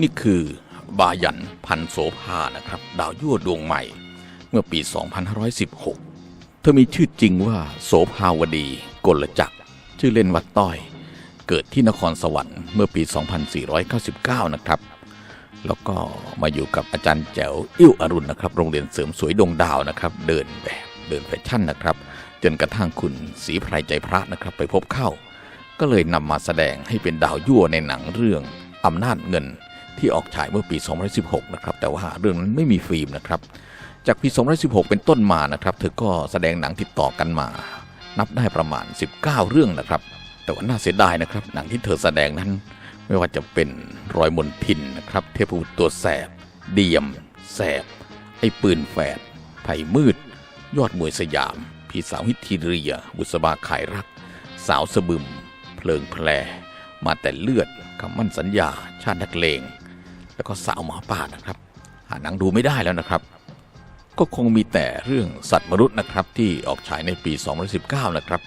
นี่คือบายันพันโสภานะครับ ดาวยั่วดวงใหม่ เมื่อปี 2516 เธอมีชื่อจริงว่าโสภาวดีกลจักร ชื่อเล่นวัดต้อย เกิดที่นครสวรรค์เมื่อปี 2499 นะครับ แล้วก็มาอยู่กับอาจารย์แจ๋วอิ่วอรุณนะครับ โรงเรียนเสริมสวยดวงดาวนะครับ เดินแบบเดินแฟชั่นนะครับ จนกระทั่งคุณศรีไพรใจพระนะครับ ไปพบเข้า ก็เลยนำมาแสดงให้เป็นดาวยั่วในหนังเรื่องอำนาจเงิน ที่ออกฉายเมื่อปี 2016 นะครับ แต่ว่าเรื่องนั้นไม่มีฟิล์มนะครับ จากปี 2016 เป็นต้นมานะครับ เธอก็แสดงหนังติดต่อกันมา นับได้ประมาณ 19 เรื่องนะครับ แต่ว่าน่าเสียดายนะครับ หนังที่เธอแสดงนั้น ไม่ว่าจะเป็นรอยมนทินนะครับ เทพบุตรตัวแสบ เดียม แสบ ไอ้ปืนแฝด ไผ่มืด ยอดมวยสยาม พี่สาวฮิตทีเรีย บุษบาขายรัก สาวสะบึม เพลิงแพรมาแต่เลือดคำมั่นสัญญา ชาตินักเลง แล้วก็สาวหมาป่านะครับ หาหนังดูไม่ได้แล้วนะครับ ก็คงมีแต่เรื่องสัตว์มนุษย์นะครับ ที่ออกฉายในปี 2019 นะครับ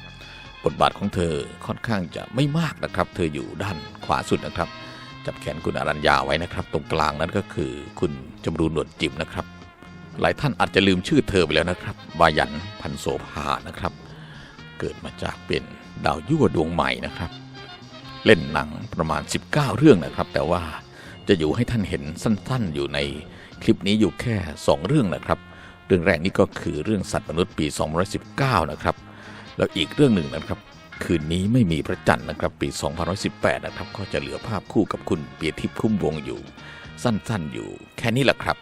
บทบาทของเธอค่อนข้างจะไม่มากนะครับ เธออยู่ด้านขวาสุดนะครับ จับแขนคุณอรัญญาไว้นะครับ ตรงกลางนั้นก็คือคุณจำรูนหนวดจิ๋มนะครับ หลายท่านอาจจะลืมชื่อเธอไปแล้วนะครับบายันพันโสภานะครับ เกิดมาจากเป็นดาวยั่วดวงใหม่นะครับ เล่นหนังประมาณ 19 เรื่องนะครับ แต่ว่า จะอยู่ให้ท่านเห็นสั้นๆ อยู่ในคลิปนี้อยู่แค่ 2 เรื่องนะครับ เรื่องแรกนี่ก็คือเรื่องสัตว์มนุษย์ปี 2019 นะครับ แล้วอีกเรื่องหนึ่งนะครับ คืนนี้ไม่มีพระจันทร์นะครับ ปี 2018 นะครับ ก็จะเหลือภาพคู่กับคุณเปียทิพย์คุ้มวงอยู่ สั้นๆ อยู่แค่นี้แหละครับ